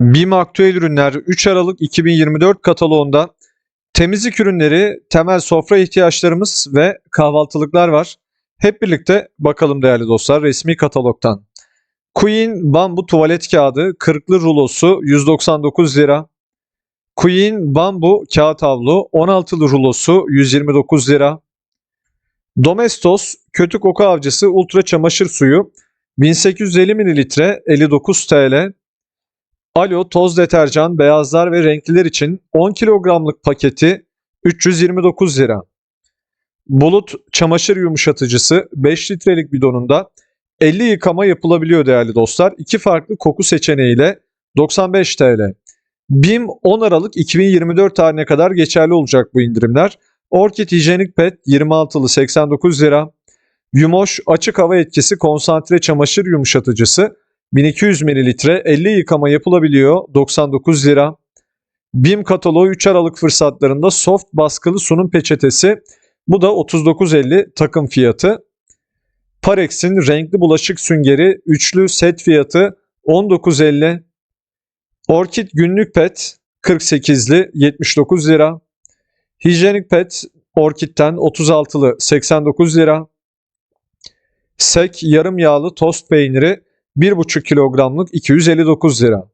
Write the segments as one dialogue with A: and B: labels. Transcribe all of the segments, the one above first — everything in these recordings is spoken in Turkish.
A: BİM Aktüel Ürünler 3 Aralık 2024 kataloğunda temizlik ürünleri, temel sofra ihtiyaçlarımız ve kahvaltılıklar var. Hep birlikte bakalım değerli dostlar resmi katalogdan. Queen bambu tuvalet kağıdı 40'lı rulosu 199 lira. Queen bambu kağıt havlu 16'lı rulosu 129 lira. Domestos kötü koku avcısı ultra çamaşır suyu 1850 mililitre 59 TL. Alo toz deterjan beyazlar ve renkliler için 10 kilogramlık paketi 329 lira. Bulut çamaşır yumuşatıcısı 5 litrelik bidonunda 50 yıkama yapılabiliyor değerli dostlar. İki farklı koku seçeneğiyle 95 TL. BİM 10 Aralık 2024 tarihine kadar geçerli olacak bu indirimler. Orkid hijyenik pet 26'lı 89 lira. Yumoş açık hava etkisi konsantre çamaşır yumuşatıcısı 1200 mililitre 50 yıkama yapılabiliyor 99 lira. BİM kataloğu 3 Aralık fırsatlarında soft baskılı sunum peçetesi bu da 39.50 takım fiyatı. Parex'in renkli bulaşık süngeri üçlü set fiyatı 19.50. Orkid günlük pet 48'li 79 lira. Hijyenik pet Orkid'den 36'lı 89 lira. Sek yarım yağlı tost peyniri 1,5 kilogramlık 259 lira.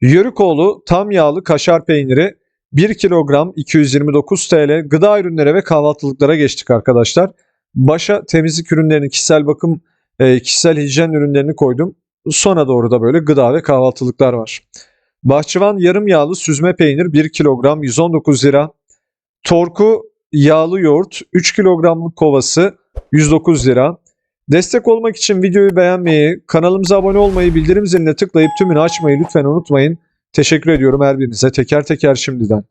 A: Yörükoğlu tam yağlı kaşar peyniri 1 kilogram 229 TL. Gıda ürünlere ve kahvaltılıklara geçtik arkadaşlar. Başa temizlik ürünlerini, kişisel bakım, e, kişisel hijyen ürünlerini koydum. Sona doğru da böyle gıda ve kahvaltılıklar var. Bahçıvan yarım yağlı süzme peynir 1 kilogram 119 lira. Torku yağlı yoğurt 3 kilogramlık kovası 109 lira. Destek olmak için videoyu beğenmeyi, kanalımıza abone olmayı, bildirim ziline tıklayıp tümünü açmayı lütfen unutmayın. Teşekkür ediyorum her birinize teker teker şimdiden.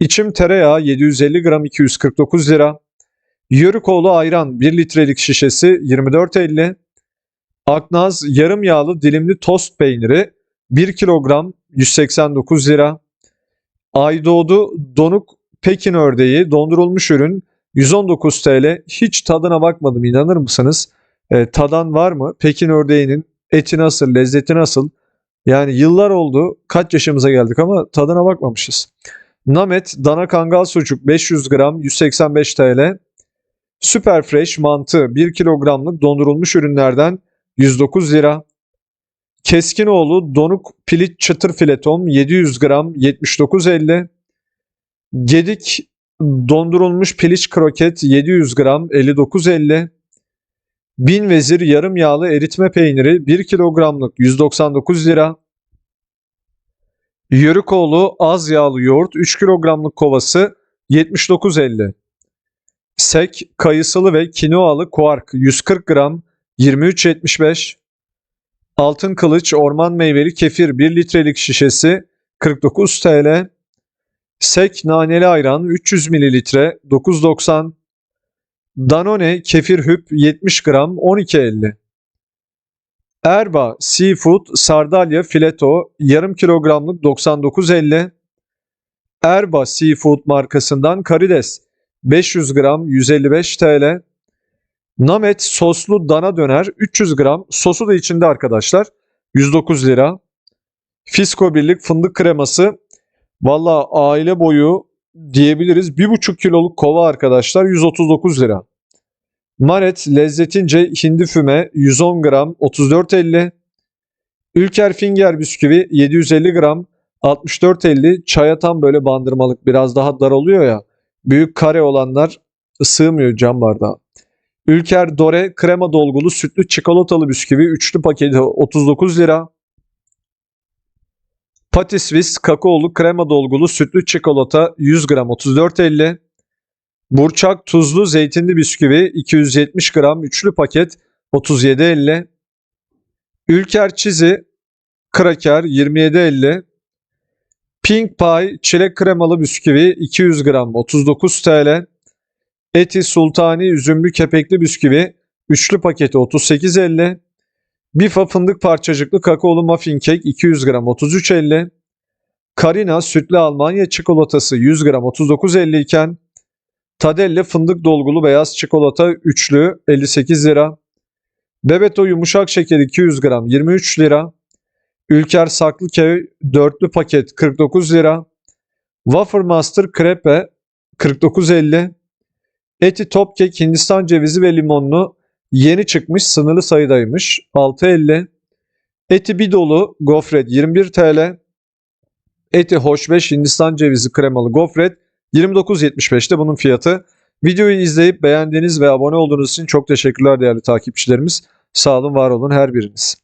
A: İçim tereyağı 750 gram 249 lira. Yörükoğlu ayran 1 litrelik şişesi 24.50. Aknaz yarım yağlı dilimli tost peyniri 1 kilogram 189 lira. Aydoğdu donuk Pekin ördeği dondurulmuş ürün 119 TL. Hiç tadına bakmadım inanır mısınız? E, tadan var mı? Pekin ördeğinin eti nasıl, lezzeti nasıl? Yani yıllar oldu, kaç yaşımıza geldik ama tadına bakmamışız. Namet dana kangal sucuk 500 gram 185 TL. Super Fresh mantı 1 kilogramlık dondurulmuş ürünlerden 109 lira. Keskinoğlu donuk pilit çıtır filetom 700 gram 79.50. Gedik dondurulmuş piliç kroket 700 gram 59.50. Bin vezir yarım yağlı eritme peyniri 1 kilogramlık 199 lira. Yörükoğlu az yağlı yoğurt 3 kilogramlık kovası 79.50. Sek kayısılı ve kinoalı kuark 140 gram 23.75. Altın kılıç orman meyveli kefir 1 litrelik şişesi 49 TL. Sek naneli ayran 300 mililitre 9.90. Danone kefir hüp 70 gram 12.50. Erba Seafood sardalya fileto yarım kilogramlık 99.50. Erba Seafood markasından karides 500 gram 155 TL. Namet soslu dana döner 300 gram sosu da içinde arkadaşlar 109 lira. Fisko birlik fındık kreması valla aile boyu diyebiliriz 1,5 kiloluk kova arkadaşlar 139 lira. Maret lezzetince hindi füme 110 gram 34.50. Ülker Finger bisküvi 750 gram 64.50. Çaya tam böyle bandırmalık biraz daha dar oluyor ya. Büyük kare olanlar sığmıyor cam bardağa. Ülker Dore krema dolgulu sütlü çikolatalı bisküvi üçlü paketi 39 lira. Patisvis kakaolu krema dolgulu sütlü çikolata 100 gram 34.50. Burçak tuzlu zeytinli bisküvi 270 gram üçlü paket 37.50. Ülker çizi kraker 27.50. Pink Pie çilek kremalı bisküvi 200 gram 39 TL. Eti sultani üzümlü kepekli bisküvi üçlü paketi 38.50. Bifa fındık parçacıklı kakaolu muffin kek 200 gram 33.50. Karina sütlü Almanya çikolatası 100 gram 39.50 iken Tadelle fındık dolgulu beyaz çikolata üçlü 58 lira. Bebeto yumuşak şeker 200 gram 23 lira. Ülker Saklıköy dörtlü paket 49 lira. Wafer Master Crepe 49.50. Eti Top Kek Hindistan cevizi ve limonlu yeni çıkmış sınırlı sayıdaymış 6.50. Eti bir dolu gofret 21 TL. Eti Hoşbeş Hindistan cevizi kremalı gofret 29.75'te bunun fiyatı. Videoyu izleyip beğendiğiniz ve abone olduğunuz için çok teşekkürler değerli takipçilerimiz. Sağ olun var olun her biriniz.